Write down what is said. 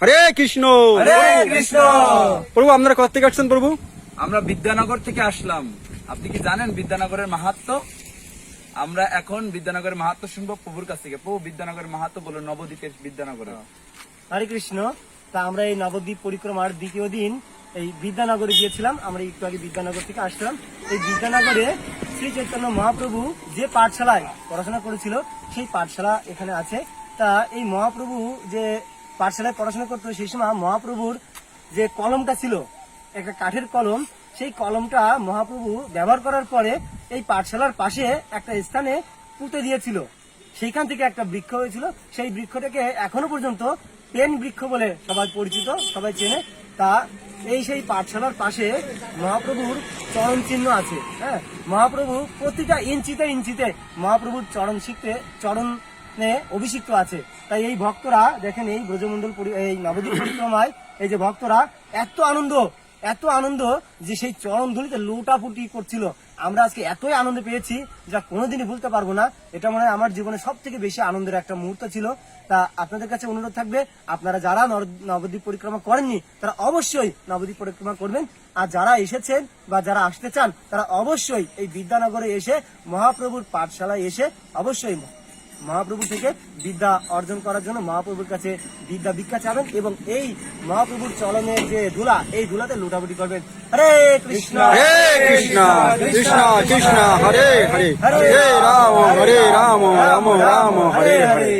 হরে কৃষ্ণ। হরে কৃষ্ণ। প্রভু আপনারা কোথা থেকে আসছেন প্রভু? আমরা বিদ্যানগর থেকে আসলাম। আপনি কি জানেন বিদ্যানগরের মাহাত্ম? আমরা এখন বিদ্যানগরের মাহাত্ম শুনব প্রভুর কাছ থেকে। প্রভু বিদ্যানগরের মাহাত্ম বলো নবদ্বীপের বিদ্যানগরে। হরে কৃষ্ণ। তা আমরা এই নবদ্বীপ পরিক্রমার দ্বিতীয় দিন এই বিদ্যানগরে গিয়েছিলাম। আমরা একটু আগে বিদ্যানগর থেকে আসলাম। এই বিদ্যানগরে শ্রী চৈতন্য মহাপ্রভু যে পাঠশালায় পড়াশোনা করেছিল সেই পাঠশালা এখানে আছে। তা এই মহাপ্রভু যে পাঠশালায় পড়াশোনা করতো, সেই সময় মহাপ্রভুর যে কলমটা ছিল, একটা কাঠের কলম, সেই কলমটা মহাপ্রভু ব্যবহার করার পরে এই পাঠশালার পাশে একটা স্থানে পুঁতে দিয়েছিল। সেইখান থেকে একটা বৃক্ষ হয়েছিল। সেই বৃক্ষটাকে এখনও পর্যন্ত পেন বৃক্ষ বলে সবাই পরিচিত, সবাই চেনে। তা এই সেই পাঠশালার পাশে মহাপ্রভুর চরণ চিহ্ন আছে হ্যাঁ? মহাপ্রভু প্রতিটা ইঞ্চিতে ইঞ্চিতে মহাপ্রভুর চরণ শিখতে, চরণে অভিষিক্ত আছে। তাই এই ভক্তরা, দেখেন এই ব্রজমন্ডল এই নবদ্বীপ পরিক্রমায়, এই যে ভক্তরা, এত আনন্দ এত আনন্দ যে সেই চরণ ধুলিতে লুটাপুটি করছিল। আমরা আজকে এতই আনন্দ পেয়েছি যা কোনোদিনই ভুলতে পারব না। এটা মনে হয় আমার জীবনে সব থেকে বেশি আনন্দের একটা মুহূর্ত ছিল। তা আপনাদের কাছে অনুরোধ থাকবে, আপনারা যারা নবদ্বীপ পরিক্রমা করেননি, তারা অবশ্যই নবদ্বীপ পরিক্রমা করবেন। আর যারা এসেছেন বা যারা আসতে চান, তারা অবশ্যই এই বিদ্যানগরে এসে, মহাপ্রভুর পাঠশালায় এসে অবশ্যই মহাপ্রভু থেকে বিদ্যা অর্জন করার জন্য মহাপ্রভুর কাছে বিদ্যা ভিক্ষা চাবেন এবং এই মহাপ্রভুর চলনের যে ধুলা, এই ধুলাতে লুটাপুটি করবেন। হরে কৃষ্ণ। হরে কৃষ্ণ কৃষ্ণ কৃষ্ণ, হরে হরে। হরে রাম হরে রাম রাম রাম, হরে হরে।